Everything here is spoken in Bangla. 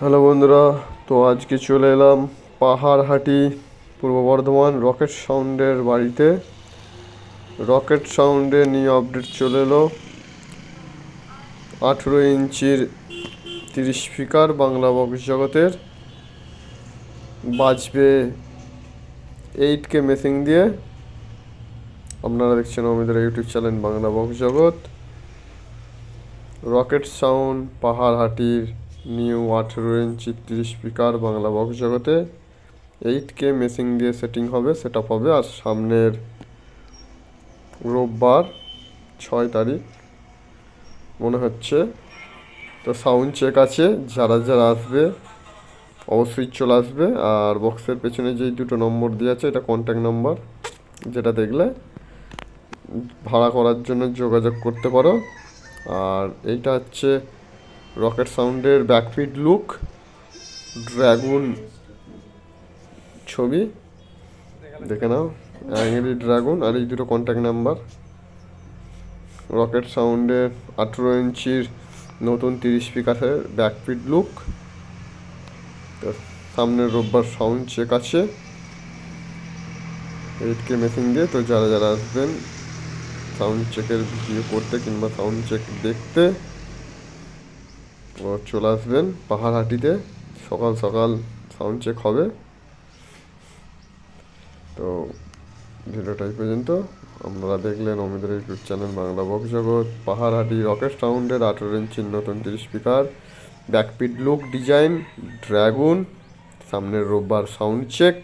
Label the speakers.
Speaker 1: হ্যালো বন্ধুরা, তো আজকে চলে এলাম পাহাড়হাটি, পূর্ব বর্ধমান, রকেট সাউন্ডের বাড়িতে। রকেট সাউন্ডে নিয়ে আপডেট চলে এলো। আঠেরো ইঞ্চির তিরিশ স্পিকার বাংলা বক্স জগতের। বাজবে এইট কে মেসিং দিয়ে। আপনারা দেখছেন আমাদের ইউটিউব চ্যানেল বাংলা বক্স জগৎ। রকেট সাউন্ড পাহাড়হাটির নিউ আঠেরো ইঞ্চি তিরিশ স্পিকার বাংলা বক্স জগতে। এইট কে মেসিং দিয়ে সেটিং হবে সেট হবে। আর সামনের রোববার ছয় তারিখ মনে হচ্ছে। তো সাউন্ড চেক আছে, যারা যারা আসবে অবশ্যই চলে আসবে। আর বক্সের পেছনে যেই দুটো নম্বর দেওয়া আছে, এটা কন্ট্যাক্ট নাম্বার যেটা দেখলে ভাড়া করার জন্য যোগাযোগ করতে পারো। আর এইটা হচ্ছে রকেট সাউন্ডের ব্যাকফিট লুক ড্রাগুন ছবি, দেখে নাও অ্যাংরি ড্রাগন আর এই দুটো কন্ট্যাক্ট নাম্বার রকেট সাউন্ডের আঠেরো ইঞ্চির নতুন তিরিশ স্পিকারের ব্যাকফিট লুক তো সামনের রোববার সাউন্ড চেক আছে। এইট কে মেশিন দিয়ে তো যারা যারা আসবেন সাউন্ড চেকের ভিডিও করতে কিংবা সাউন্ড চেক দেখতে ও চলে আসবেন পাহাড়হাটিতে। সকাল সকাল সাউন্ড চেক হবে। তো ভিডিওটা এই পর্যন্ত। আপনারা দেখলেন আমাদের ইউটিউব চ্যানেল বাংলা বক্স জগৎ। পাহাড়হাটি রকেট সাউন্ডের আঠেরো ইঞ্চির নতুন তিরিশ স্পিকার ব্যাকপিট লুক ডিজাইন ড্রাগুন সামনের রোববার সাউন্ড চেক